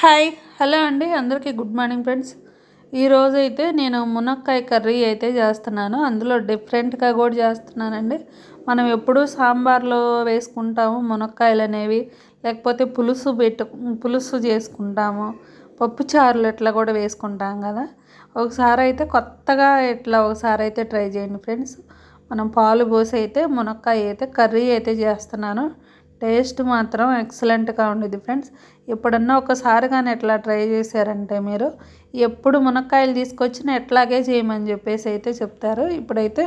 Hi hello అండి అందరికీ good morning friends. ఈరోజు అయితే నేను మునక్కాయ కర్రీ అయితే చేస్తున్నాను. అందులో డిఫరెంట్గా కూడా చేస్తున్నానండి. మనం ఎప్పుడూ సాంబార్లో వేసుకుంటాము మునక్కాయలు అనేవి లేకపోతే పులుసు పెట్టు పులుసు చేసుకుంటాము. పప్పు చారులు ఇట్లా కూడా వేసుకుంటాం కదా. ఒకసారి అయితే కొత్తగా ఇట్లా ఒకసారి అయితే ట్రై చేయండి ఫ్రెండ్స్. మనం పాలు పోసి అయితే మునక్కాయ అయితే కర్రీ అయితే చేస్తున్నాను. టేస్ట్ మాత్రం ఎక్సలెంట్గా ఉండేది ఫ్రెండ్స్. ఎప్పుడన్నా ఒకసారి కానీ ఎట్లా ట్రై చేశారంటే మీరు ఎప్పుడు మునక్కాయలు తీసుకొచ్చిన ఎట్లాగే చేయమని చెప్పేసి అయితే చెప్తారు. ఇప్పుడైతే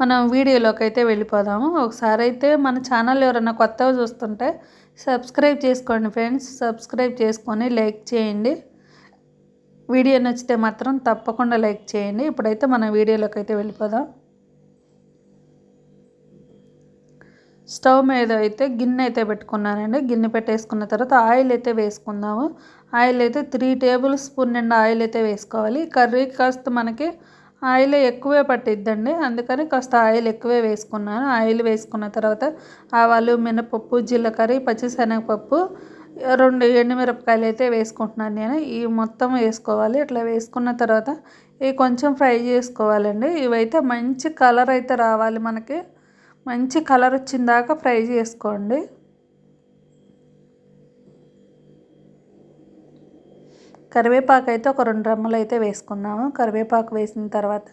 మనం వీడియోలోకి అయితే వెళ్ళిపోదాము. ఒకసారి అయితే మన ఛానల్ ఎవరైనా కొత్తగా చూస్తుంటే సబ్స్క్రైబ్ చేసుకోండి ఫ్రెండ్స్. సబ్స్క్రైబ్ చేసుకొని లైక్ చేయండి. వీడియో నచ్చితే మాత్రం తప్పకుండా లైక్ చేయండి. ఇప్పుడైతే మన వీడియోలోకి అయితే వెళ్ళిపోదాం. స్టవ్ మీద అయితే గిన్నె అయితే పెట్టుకున్నానండి. గిన్నె పెట్టేసుకున్న తర్వాత ఆయిల్ అయితే వేసుకుందాము. ఆయిల్ అయితే త్రీ టేబుల్ స్పూన్ నిండా ఆయిల్ అయితే వేసుకోవాలి. కర్రీ కాస్త మనకి ఆయిల్ ఎక్కువే పట్టిద్దండి. అందుకని కాస్త ఆయిల్ ఎక్కువే వేసుకున్నాను. ఆయిల్ వేసుకున్న తర్వాత ఆవాలు మినపప్పు జీలకర్ర పచ్చిశనగపప్పు రెండు ఎండుమిరపకాయలు అయితే వేసుకుంటున్నాను నేను. ఇవి మొత్తం వేసుకోవాలి. ఇట్లా వేసుకున్న తర్వాత ఇవి కొంచెం ఫ్రై చేసుకోవాలండి. ఇవైతే మంచి కలర్ అయితే రావాలి మనకి. మంచి కలర్ వచ్చిన దాకా ఫ్రై చేసుకోండి. కరివేపాకు అయితే ఒక రెండు రమ్మలు అయితే వేసుకున్నాము. కరివేపాకు వేసిన తర్వాత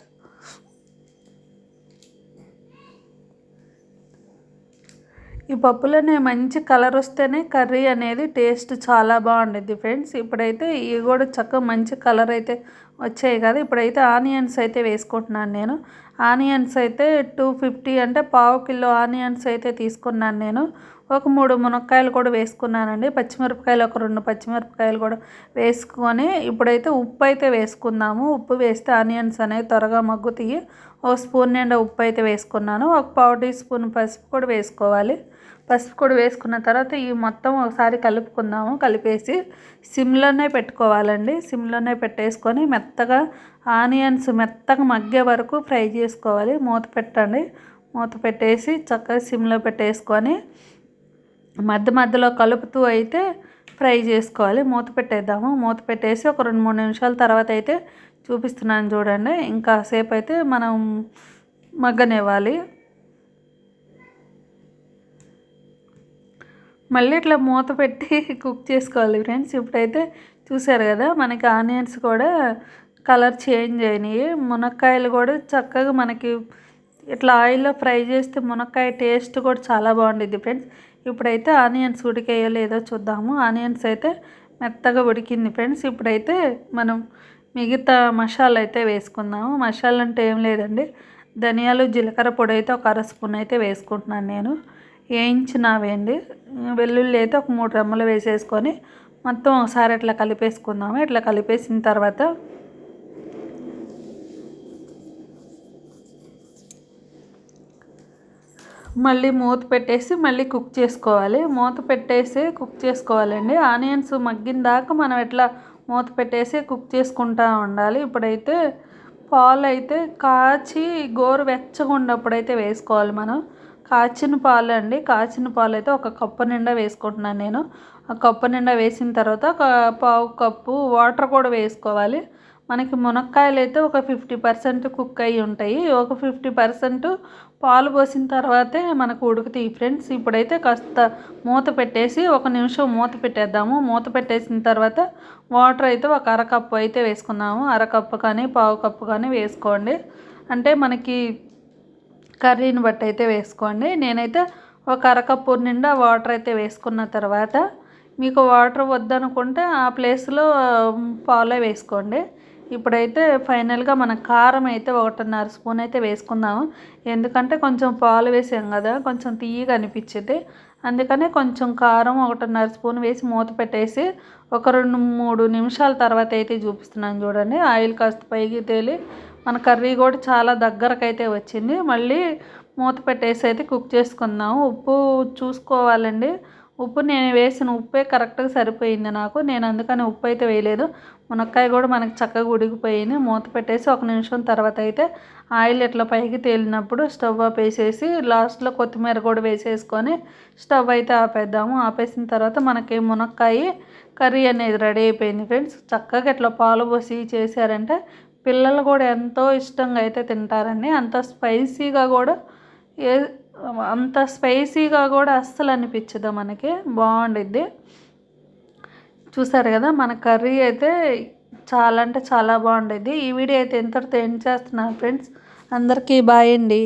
ఈ పప్పులోనే మంచి కలర్ వస్తేనే కర్రీ అనేది టేస్ట్ చాలా బాగుంటుంది ఫ్రెండ్స్. ఇప్పుడైతే ఇవి కూడా చక్కగా మంచి కలర్ అయితే వచ్చాయి కదా. ఇప్పుడైతే ఆనియన్స్ అయితే వేసుకుంటున్నాను నేను. ఆనియన్స్ అయితే టూ ఫిఫ్టీ అంటే పావు కిలో ఆనియన్స్ అయితే తీసుకున్నాను నేను. ఒక మూడు మునక్కాయలు కూడా వేసుకున్నానండి. పచ్చిమిరపకాయలు ఒక రెండు పచ్చిమిరపకాయలు కూడా వేసుకొని ఇప్పుడైతే ఉప్పు అయితే వేసుకుందాము. ఉప్పు వేస్తే ఆనియన్స్ అనేవి త్వరగా మగ్గుతాయి. ఒక స్పూన్ నిండా ఉప్పు అయితే వేసుకున్నాను. ఒక పావు టీ స్పూన్ పసుపు కూడా వేసుకోవాలి. పసుపు కూడా వేసుకున్న తర్వాత ఈ మొత్తం ఒకసారి కలుపుకుందాము. కలిపేసి సిమ్లోనే పెట్టుకోవాలండి. సిమ్లోనే పెట్టేసుకొని మెత్తగా ఆనియన్స్ మెత్తగా మగ్గే వరకు ఫ్రై చేసుకోవాలి. మూత పెట్టండి. మూత పెట్టేసి చక్కగా సిమ్లో పెట్టేసుకొని మధ్య మధ్యలో కలుపుతూ అయితే ఫ్రై చేసుకోవాలి. మూత పెట్టేద్దాము. మూత పెట్టేసి ఒక రెండు మూడు నిమిషాల తర్వాత అయితే చూపిస్తున్నాను చూడండి. ఇంకా సేపు అయితే మనం మగ్గనివ్వాలి. మళ్ళీ ఇట్లా మూత పెట్టి కుక్ చేసుకోవాలి ఫ్రెండ్స్. ఇప్పుడైతే చూసారు కదా మనకి ఆనియన్స్ కూడా కలర్ చేంజ్ అయినాయి. మునక్కాయలు కూడా చక్కగా మనకి ఇట్లా ఆయిల్లో ఫ్రై చేస్తే మునక్కాయ టేస్ట్ కూడా చాలా బాగుండిద్ది ఫ్రెండ్స్. ఇప్పుడైతే ఆనియన్స్ ఉడికేయో లేదో చూద్దాము. ఆనియన్స్ అయితే మెత్తగా ఉడికింది ఫ్రెండ్స్. ఇప్పుడైతే మనం మిగతా మసాలా అయితే వేసుకుందాము. మసాలా అంటే ఏం లేదండి. ధనియాలు జీలకర్ర పొడి అయితే ఒక అర స్పూన్ అయితే వేసుకుంటున్నాను నేను. వేయించినవేండి వెల్లుల్లి అయితే ఒక మూడు రెమ్మలు వేసేసుకొని మొత్తం ఒకసారి ఇట్లా కలిపేసుకుందాము. ఇట్లా కలిపేసిన తర్వాత మళ్ళీ మూత పెట్టేసి మళ్ళీ కుక్ చేసుకోవాలి. మూత పెట్టేసి కుక్ చేసుకోవాలండి. ఆనియన్స్ మగ్గిన దాకా మనం ఎట్లా మూత పెట్టేసి కుక్ చేసుకుంటూ ఉండాలి. ఇప్పుడైతే పాలు అయితే కాచి గోరు వెచ్చగా ఉన్నప్పుడైతే వేసుకోవాలి మనం. కాచిన పాలు అండి. కాచిన పాలు అయితే ఒక కప్పు నిండా వేసుకుంటున్నాను నేను. ఆ కప్పు నిండా వేసిన తర్వాత ఒక పావు కప్పు వాటర్ కూడా వేసుకోవాలి. మనకి మునక్కాయలు అయితే ఒక ఫిఫ్టీ పర్సెంట్ కుక్ అయ్యి ఉంటాయి. ఒక ఫిఫ్టీ పర్సెంట్ పాలు పోసిన తర్వాతే మనకు ఉడుకుతాయి ఫ్రెండ్స్. ఇప్పుడైతే కాస్త మూత పెట్టేసి ఒక నిమిషం మూత పెట్టేద్దాము. మూత పెట్టేసిన తర్వాత వాటర్ అయితే ఒక అరకప్పు అయితే వేసుకుందాము. అరకప్పు కానీ పావు కప్పు కానీ వేసుకోండి. అంటే మనకి కర్రీని బట్టి అయితే వేసుకోండి. నేనైతే ఒక అరకప్పు నిండా వాటర్ అయితే వేసుకున్న తర్వాత మీకు వాటర్ వద్దనుకుంటే ఆ ప్లేస్లో పాలే వేసుకోండి. ఇప్పుడైతే ఫైనల్గా మన కారం అయితే ఒకటిన్నర స్పూన్ అయితే వేసుకుందాము. ఎందుకంటే కొంచెం పాలు వేసాం కదా కొంచెం తీయగా అనిపించింది. అందుకనే కొంచెం కారం ఒకటిన్నర స్పూన్ వేసి మూత పెట్టేసి ఒక రెండు మూడు నిమిషాల తర్వాత అయితే చూపిస్తున్నాను చూడండి. ఆయిల్ కాస్త పైకి తేలి మన కర్రీ కూడా చాలా దగ్గరకైతే వచ్చింది. మళ్ళీ మూత పెట్టేసి అయితే కుక్ చేసుకుందాము. ఉప్పు చూసుకోవాలండి. ఉప్పు నేను వేసిన ఉప్పే కరెక్ట్గా సరిపోయింది నాకు. నేను అందుకని ఉప్పు అయితే వేయలేదు. మునక్కాయ కూడా మనకి చక్కగా ఉడికిపోయింది. మూత పెట్టేసి ఒక నిమిషం తర్వాత అయితే ఆయిల్ ఇట్లా పైకి తేలినప్పుడు స్టవ్ ఆపేసేసి లాస్ట్లో కొత్తిమీర కూడా వేసేసుకొని స్టవ్ అయితే ఆపేద్దాము. ఆపేసిన తర్వాత మనకి మునక్కాయ కర్రీ అనేది రెడీ అయిపోయింది ఫ్రెండ్స్. చక్కగా ఇట్లా పాలు పోసి చేశారంటే పిల్లలు కూడా ఎంతో ఇష్టంగా అయితే తింటారండి. అంత స్పైసీగా కూడా ఏ అంత స్పైసీగా కూడా అస్సలు అనిపించదు మనకి. బాగుండిద్ది. చూసారు కదా మన కర్రీ అయితే చాలా అంటే చాలా బాగుండేది ఈ వీడియో అయితే ఇంతటితో ఎండ్ చేస్తున్నాను ఫ్రెండ్స్. అందరికీ బాయ్ అండి.